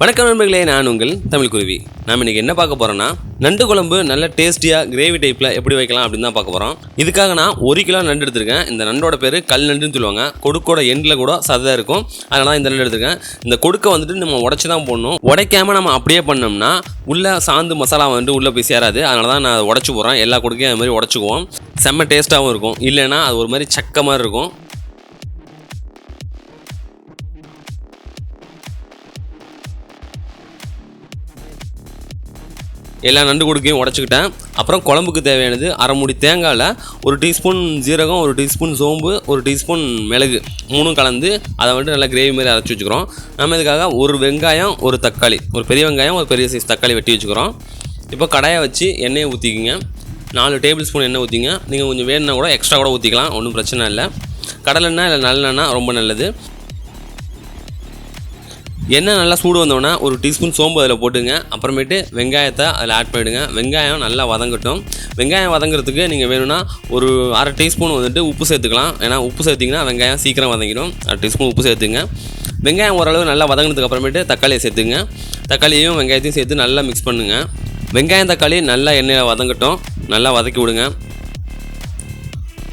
வணக்கம் நண்பர்களே நான் உங்கள் தமிழ் குருவி. நாம் இன்றைக்கி என்ன பார்க்க போகிறோன்னா நண்டு குழம்பு நல்ல டேஸ்டியாக கிரேவி டைப்பில் எப்படி வைக்கலாம் அப்படின்னு தான் பார்க்க போகிறோம் இதுக்காக நான் ஒரு கிலோ நண்டு எடுத்திருக்கேன். இந்த நண்டோட பேர் கல் நண்டுன்னு சொல்லுவாங்க. கொடுக்கோட எண்டில் கூட சதை இருக்கும். அதனால தான் இந்த நண்டு எடுத்திருக்கேன். இந்த கொடுக்க வந்துட்டு நம்ம உடச்சி தான் போடணும். உடைக்காம நம்ம அப்படியே பண்ணோம்னா உள்ளே சாந்து மசாலா வந்துட்டு உள்ளே போய் சேராது. அதனால தான் நான் உடச்சி போகிறேன் எல்லா கொடுக்கையும் அது மாதிரி உடச்சிக்குவோம். செம்ம டேஸ்ட்டாகவும் இருக்கும். இல்லைன்னா அது ஒரு மாதிரி சக்க மாதிரி இருக்கும். எல்லா நண்டு கொடுக்கையும் உடச்சிக்கிட்டேன். அப்புறம் குழம்புக்கு தேவையானது அரை மூடி தேங்காயில் ஒரு டீஸ்பூன் ஜீரகம் ஒரு டீஸ்பூன் சோம்பு ஒரு டீஸ்பூன் மிளகு. மூணும் கலந்து அதை வந்துட்டு நல்லா கிரேவி மாதிரி அரைச்சி வச்சுக்கிறோம். நம்ம இதுக்காக ஒரு வெங்காயம் ஒரு தக்காளி. ஒரு பெரிய வெங்காயம் ஒரு பெரிய சைஸ் தக்காளி வெட்டி வச்சுக்கிறோம். இப்போ கடாயை வச்சு எண்ணெயை ஊற்றிக்கிங்க நாலு டேபிள் ஸ்பூன் எண்ணெய் ஊற்றிங்க நீங்கள் கொஞ்சம் வேணுன்னா கூட எக்ஸ்ட்ரா கூட ஊற்றிக்கலாம் ஒன்றும் பிரச்சனை இல்லை. கடலெண்ணெய் இல்லை நல்லெண்ணெய் ரொம்ப நல்லது. எண்ணெய் நல்லா சூடு வந்தோடனே ஒரு டீஸ்பூன் சோம்பு அதில் போட்டுங்க. அப்புறமேட்டு வெங்காயத்தை அதில் ஆட் பண்ணிவிடுங்க வெங்காயம் நல்லா வதங்கட்டும். வெங்காயம் வதங்குறதுக்கு நீங்கள் வேணும்னா ஒரு அரை டீஸ்பூன் வந்துட்டு உப்பு சேர்த்துக்கலாம். ஏன்னா உப்பு சேர்த்திங்கன்னா வெங்காயம் சீக்கிரம் வதங்கிடும். அரை டீஸ்பூன் உப்பு சேர்த்துங்க. வெங்காயம் ஓரளவு நல்லா வதங்கினதுக்கு அப்புறமேட்டு தக்காளியை சேர்த்துங்க. தக்காளியையும் வெங்காயத்தையும் சேர்த்து நல்லா மிக்ஸ் பண்ணுங்க. வெங்காயம் தக்காளி நல்லா எண்ணெயில் வதங்கட்டும். நல்லா வதக்கி விடுங்க.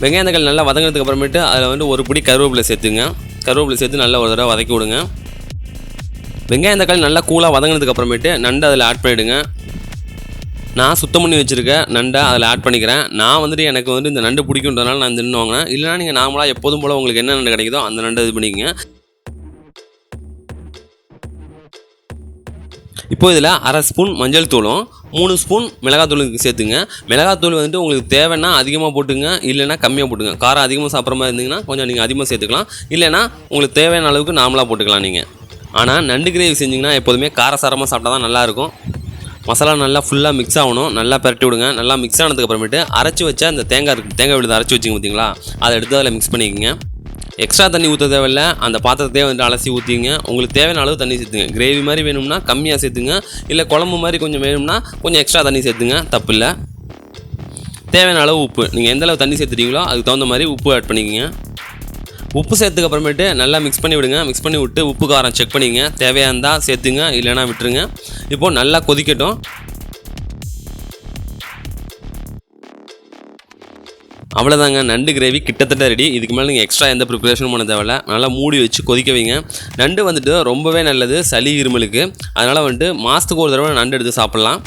வெங்காயம் தக்காளி நல்லா வதங்கினதுக்கு அப்புறமேட்டு அதில் வந்து ஒரு பிடி கருவேப்பிலை சேர்த்துங்க. கருவேப்பிலை சேர்த்து நல்லா ஒரு தடவை வதக்கி விடுங்க. வெங்காயம் தக்காளி நல்லா கூலாக வதங்கினதுக்கு அப்புறமேட்டு நண்டு அதில் ஆட் பண்ணிவிடுங்க நான் சுத்தம் பண்ணி வச்சுருக்க நண்டை அதில் ஆட் பண்ணிக்கிறேன். நான் வந்துட்டு எனக்கு வந்து இந்த நண்டு பிடிக்குன்றதுனால நான் தின்னு வாங்கினேன் இல்லைனா நீங்கள் நார்மலாக எப்போதும் போல் உங்களுக்கு என்ன நண்டு கிடைக்குதோ அந்த நண்டை இது பண்ணிக்கங்க. இப்போ இதில் அரை ஸ்பூன் மஞ்சள் தூளும் மூணு ஸ்பூன் மிளகாத்தூளுக்கு சேர்த்துங்க. மிளகாத்தூள் வந்துட்டு உங்களுக்கு தேவைன்னா அதிகமாக போட்டுங்க இல்லைன்னா கம்மியாக போட்டுங்க. காரம் அதிகமாக சாப்பிட்ற மாதிரி இருந்தீங்கன்னா கொஞ்சம் நீங்கள் அதிகமாக சேர்த்துக்கலாம். இல்லைன்னா உங்களுக்கு தேவையான அளவுக்கு நார்மலாக போட்டுக்கலாம் நீங்கள் ஆனால் நண்டு கிரேவி செஞ்சிங்கன்னா எப்போதுமே காரசாரமாக சாப்பிட்டா தான் நல்லாயிருக்கும். மசாலா நல்லா ஃபுல்லாக மிக்ஸ் ஆகணும். நல்லா பரட்டி விடுங்க. நல்லா மிக்ஸ் ஆனதுக்கப்புறமேட்டு அரைச்சி வச்ச அந்த தேங்காய் இருக்குது தேங்காய் விழுது அரைச்சி வச்சிங்க பார்த்தீங்களா? அதை எடுத்து அதில் மிக்ஸ் பண்ணிக்கோங்க. எக்ஸ்ட்ரா தண்ணி ஊற்ற தேவையில்ல. அந்த பாத்திரத்தையே வந்து அலசி ஊற்றிங்க உங்களுக்கு தேவையான அளவு தண்ணி சேர்த்துங்க. கிரேவி மாதிரி வேணும்னா கம்மியாக சேர்த்துங்க. இல்லை குழம்பு மாதிரி கொஞ்சம் வேணும்னா கொஞ்சம் எக்ஸ்ட்ரா தண்ணி சேர்த்துங்க. தப்பு இல்லை தேவையான அளவு உப்பு. நீங்கள் எந்த அளவு தண்ணி சேர்த்துட்டீங்களோ அதுக்கு தகுந்த மாதிரி உப்பு ஆட் பண்ணிக்கோங்க. உப்பு சேர்த்துக்கு அப்புறமேட்டு நல்லா மிக்ஸ் பண்ணி விடுங்க. மிக்ஸ் பண்ணி விட்டு உப்பு காரம் செக் பண்ணிங்க தேவையாக இருந்தால் சேர்த்துங்க இல்லைன்னா விட்டுருங்க. இப்போது நல்லா கொதிக்கட்டும். அவ்வளோதாங்க நண்டு கிரேவி கிட்டத்தட்ட ரெடி இதுக்கு மேலே நீங்கள் எக்ஸ்ட்ரா எந்த ப்ரிப்பரேஷனும் பண்ண தேவையில்ல. நல்லா மூடி வச்சு கொதிக்க வைங்க. நண்டு வந்துட்டு ரொம்பவே நல்லது. சளி இருமலுக்கு. அதனால் வந்துட்டு மாதத்துக்கு ஒரு தடவை நண்டு எடுத்து சாப்பிட்லாம்.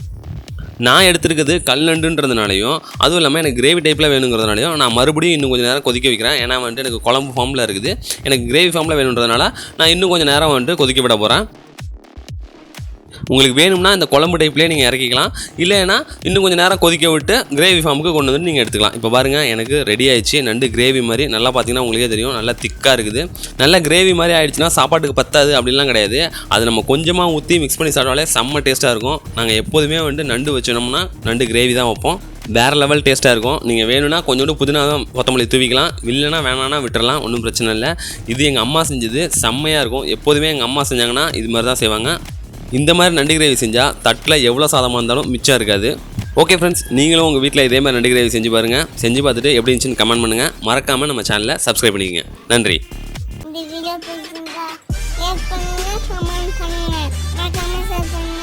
நான் எடுத்திருக்கிறது கல் நண்டுன்றதுனாலையும் அதுவும் இல்லாமல் எனக்கு கிரேவி டைப்பில் வேணுங்கிறதுனாலையும் நான் மறுபடியும் இன்னும் கொஞ்சம் நேரம் கொதிக்க வைக்கிறேன். ஏன்னா வந்துட்டு எனக்கு குழம்பு ஃபார்மில் இருக்குது. எனக்கு கிரேவி ஃபார்மில் வேணுன்றதுனால நான் இன்னும் கொஞ்சம் நேரம் வந்துட்டு கொதிக்க விட போகிறேன் உங்களுக்கு வேணும்னா இந்த குழம்பு டைப்லேயே நீங்கள் இறக்கிக்கலாம். இல்லைன்னா இன்னும் கொஞ்சம் நேரம் கொதிக்க விட்டு கிரேவி ஃபார்முக்கு கொண்டு வந்து நீங்கள் எடுத்துக்கலாம். இப்போ பாருங்கள் எனக்கு ரெடி ஆயிடுச்சு. நண்டு கிரேவி மாதிரி நல்லா பார்த்தீங்கன்னா உங்களுக்கே தெரியும். நல்லா திக்காக இருக்குது. நல்லா கிரேவி மாதிரி ஆயிடுச்சுன்னா சாப்பாட்டுக்கு பத்தாது அப்படிலாம் கிடையாது. அது நம்ம கொஞ்சமாக ஊற்றி மிக்ஸ் பண்ணி சாப்பிட்டாலே செம்ம டேஸ்ட்டாக இருக்கும். நாங்கள் எப்போதுமே வந்து நண்டு வச்சோம்னா நண்டு கிரேவி தான் வைப்போம். வேறு லெவல் டேஸ்ட்டாக இருக்கும். நீங்கள் வேணும்னா கொஞ்சோண்டு புதினா தான் கொத்தமல்லி தூவிக்கலாம். இல்லைனா வேணான்னா விட்டுறலாம். ஒன்றும் பிரச்சனை இல்லை. இது எங்கள் அம்மா செஞ்சது. செம்மையாக இருக்கும். எப்போதுமே எங்கள் அம்மா செஞ்சாங்கன்னா இது மாதிரி தான் செய்வாங்க. இந்த மாதிரி நண்டு கிரேவி செஞ்சால் தட்டில் எவ்வளோ சாதமாக இருந்தாலும் மிச்சம் இருக்காது. ஓகே ஃப்ரெண்ட்ஸ் நீங்களும் உங்கள் வீட்டில் இதே மாதிரி நண்டு கிரேவி செஞ்சு பாருங்கள் செஞ்சு பார்த்துட்டு எப்படி இருந்துச்சுன்னு கமெண்ட் பண்ணுங்கள் மறக்காமல் நம்ம சேனலை சப்ஸ்கிரைப் பண்ணிக்கங்க. நன்றி. கமெண்ட் பண்ணுங்க.